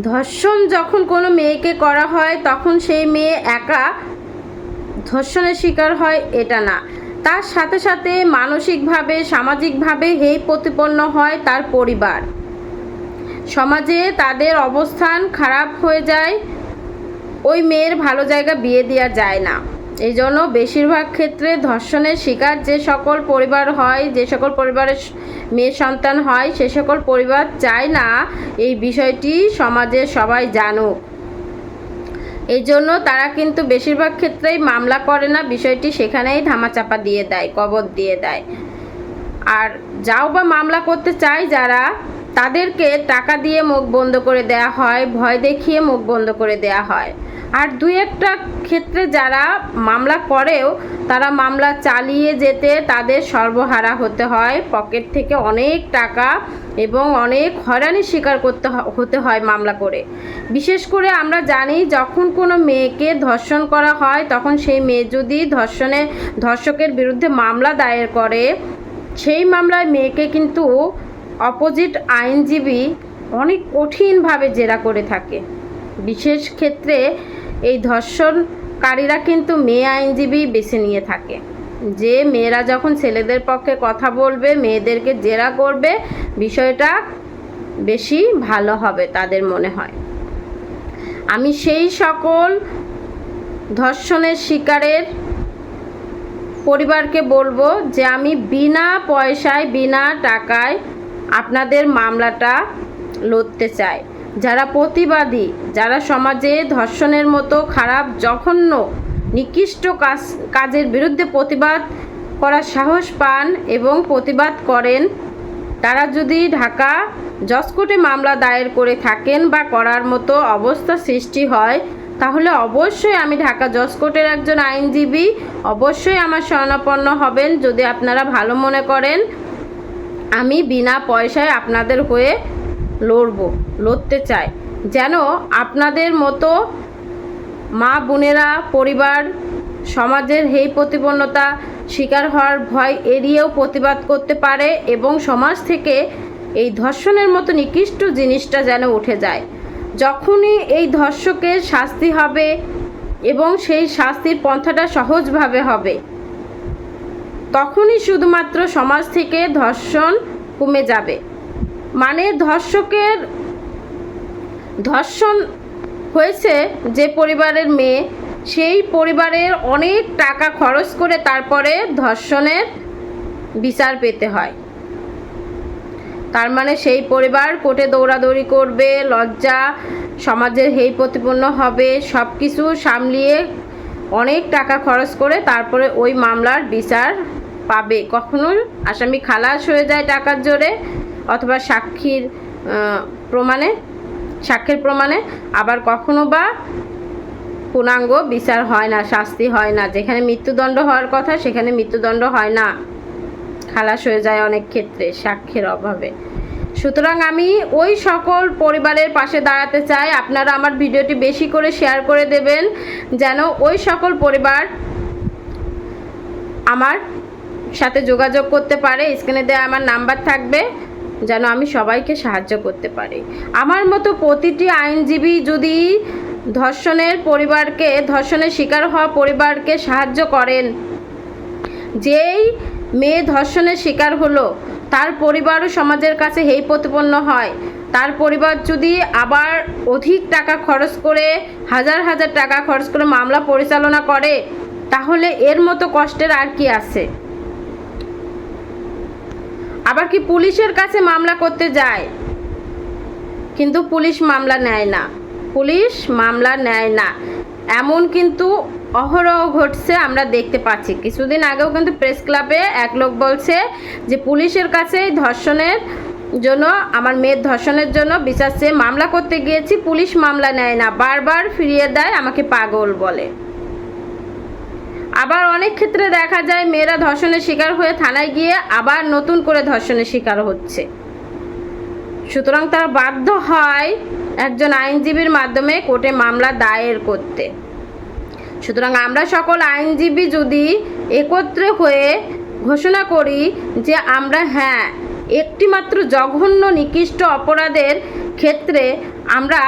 ধর্ষণ যখন কোনো মেয়েকে করা হয়, তখন সেই মেয়ে একা ধর্ষণের শিকার হয়, এটা না। তার সাথে সাথে মানসিকভাবে, সামাজিকভাবে হেই প্রতিপন্ন হয় তার পরিবার। সমাজে তাদের অবস্থান খারাপ হয়ে যায়, ওই মেয়ের ভালো জায়গা বিয়ে দেওয়া যায় না। এই জন্য বেশিরভাগ ক্ষেত্রে ধর্ষণের শিকার যে সকল পরিবার হয়, যে সকল পরিবারের মেয়ে সন্তান হয়, সে সকল পরিবার চায় না এই বিষয়টি সমাজে সবাই জানুক। এই জন্য তারা কিন্তু বেশিরভাগ ক্ষেত্রেই মামলা করে না, বিষয়টি সেখানেই ধামাচাপা দিয়ে দেয় কবর দিয়ে দেয়। আর যাও বা মামলা করতে চায় যারা, তাদেরকে টাকা দিয়ে মুখ বন্ধ করে দেয়া হয়, ভয় দেখিয়ে মুখ বন্ধ করে দেয়া হয়। আর দুই একটা ক্ষেত্রে যারা মামলা করেও তারা মামলা চালিয়ে যেতে তাদের সর্বহারা হতে হয়। পকেট থেকে অনেক টাকা এবং অনেক হয়রানির শিকার করতে হতে হয় মামলা করে। বিশেষ করে আমরা জানি যখন কোনো মেয়েকে ধর্ষণ করা হয়, তখন সেই মেয়ে যদি ধর্ষণে, ধর্ষকের বিরুদ্ধে মামলা দায়ের করে, সেই মামলায় মেয়েকে কিন্তু অপোজিট আইনজীবী অনেক কঠিনভাবে জেরা করে থাকে। বিশেষ ক্ষেত্রে এই ধর্ষণকারীরা কিন্তু মেয়ে আইনজীবী বেছে নিয়ে থাকে। যে মেয়েরা যখন ছেলেদের পক্ষে কথা বলবে, মেয়েদেরকে জেরা করবে, বিষয়টা বেশি ভালো হবে তাদের মনে হয়। আমি সেই সকল ধর্ষণের শিকারের পরিবারকে বলব যে আমি বিনা পয়সায়, বিনা টাকায় আপনাদের মামলাটা লড়তে চাই। যারা প্রতিবাদী, যারা সমাজে ধর্ষণের মতো খারাপ, জঘন্য, নিকৃষ্ট কাজ, কাজের বিরুদ্ধে প্রতিবাদ করার সাহস পান এবং প্রতিবাদ করেন, তারা যদি ঢাকা জসকোর্টে মামলা দায়ের করে থাকেন বা করার মতো অবস্থা সৃষ্টি হয়, তাহলে অবশ্যই আমি ঢাকা জসকোর্টের একজন আইনজীবী, অবশ্যই আমার শরণাপন্ন হবেন যদি আপনারা ভালো মনে করেন। আমি বিনা পয়সায় আপনাদের হয়ে লড়ব, লড়তে চাই যেন আপনাদের মতো মা বোনেরা পরিবার, সমাজের হেই প্রতিপন্নতা শিকার হওয়ার ভয় এড়িয়েও প্রতিবাদ করতে পারে এবং সমাজ থেকে এই ধর্ষণের মতো নিকৃষ্ট জিনিসটা যেন উঠে যায়। যখনই এই ধর্ষকের শাস্তি হবে এবং সেই শাস্তির পন্থাটা সহজভাবে হবে, তখনই শুধুমাত্র সমাজ থেকে ধর্ষণ কমে যাবে। মানে ধর্ষকের ধর্ষণ হয়েছে যে পরিবারের মেয়ে, সেই পরিবারের অনেক টাকা খরচ করে তারপরে ধর্ষণের বিচার পেতে হয়। তার মানে সেই পরিবার কোর্টে দৌড়াদৌড়ি করবে, লজ্জা, সমাজের হেই প্রতিপন্ন হবে সব কিছু সামলিয়ে অনেক টাকা খরচ করে তারপরে ওই মামলার বিচার পাবে। কখনো আসামি খালাস হয়ে যায় টাকার জোরে। অথবা সাক্ষীর প্রমাণে সাক্ষীর প্রমাণে আবার কখনো বা পূর্ণাঙ্গ বিচার হয় না, শাস্তি হয় না। যেখানে মৃত্যুদণ্ড হওয়ার কথা, সেখানে মৃত্যুদণ্ড হয় না। খালাস হয়ে যায় অনেক ক্ষেত্রে সাক্ষীর অভাবে। সুতরাং আমি ওই সকল পরিবারের পাশে দাঁড়াতে চাই। আপনারা আমার ভিডিওটি বেশি করে শেয়ার করে দেবেন, যেন ওই সকল পরিবার আমার সাথে যোগাযোগ করতে পারে। স্ক্রিনে দেওয়া আমার নাম্বার থাকবে। যেন আমি সবাইকে সাহায্য করতে পারি। আমার মতো প্রতিটি আইনজীবী যদি ধর্ষণের পরিবারকে, ধর্ষণের শিকার হওয়া পরিবারকে সাহায্য করেন, যেই মেয়ে ধর্ষণের শিকার হলো, তার পরিবারও সমাজের কাছে হেই প্রতিপন্ন হয়। তার পরিবার যদি আবার অধিক টাকা খরচ করে, হাজার হাজার টাকা খরচ করে মামলা পরিচালনা করে, তাহলে এর মতো কষ্টের আর কি আছে? আবার কি পুলিশের কাছে মামলা করতে যায়? কিন্তু পুলিশ মামলা নেয় না। পুলিশ মামলা নেয় না। এমন কিন্তু অহরহ ঘটছে আমরা দেখতে পাচ্ছি। কিছুদিন আগেও কিন্তু প্রেস ক্লাবে এক লোক বলছে যে, পুলিশের কাছে ধর্ষণের জন্য, আমার মেয়ের ধর্ষণের জন্য বিচার চেয়ে মামলা করতে গিয়েছি, পুলিশ মামলা নেয় না। বারবার ফিরিয়ে দেয় আমাকে পাগল বলে। আবার অনেক ক্ষেত্রে দেখা যায় মেয়েরা ধর্ষণের শিকার হয়ে থানায় গিয়ে আবার নতুন করে ধর্ষণের শিকার হচ্ছে। সুতরাং তারা বাধ্য হয় একজন আইনজীবীর মাধ্যমে কোর্টে মামলা দায়ের করতে। সুতরাং আমরা সকল আইনজীবী যদি একত্রে হয়ে ঘোষণা করি যে আমরা হ্যাঁ একটিমাত্র জঘন্য, নিকৃষ্ট অপরাধের ক্ষেত্রে আমরা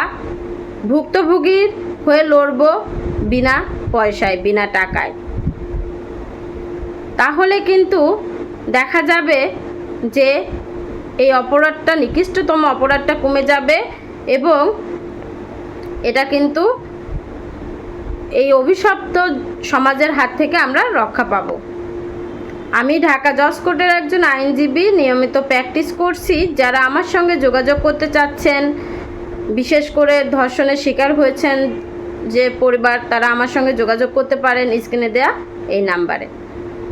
ভুক্তভোগীর হয়ে লড়ব বিনা পয়সায়, বিনা টাকায়। তাহলে কিন্তু দেখা যাবে যে এই অপরাধটা, নিকৃষ্টতম অপরাধটা কমে যাবে এবং এটা কিন্তু এই অভিশপ্ত সমাজের হাত থেকে আমরা রক্ষা পাবো। আমি ঢাকা জজ কোর্টের একজন আইনজীবী, নিয়মিত প্র্যাকটিস করছি। যারা আমার সঙ্গে যোগাযোগ করতে চাচ্ছেন, বিশেষ করে ধর্ষণের শিকার হয়েছেন যে পরিবার, তারা আমার সঙ্গে যোগাযোগ করতে পারেন স্ক্রিনে দেয়া এই নাম্বারে।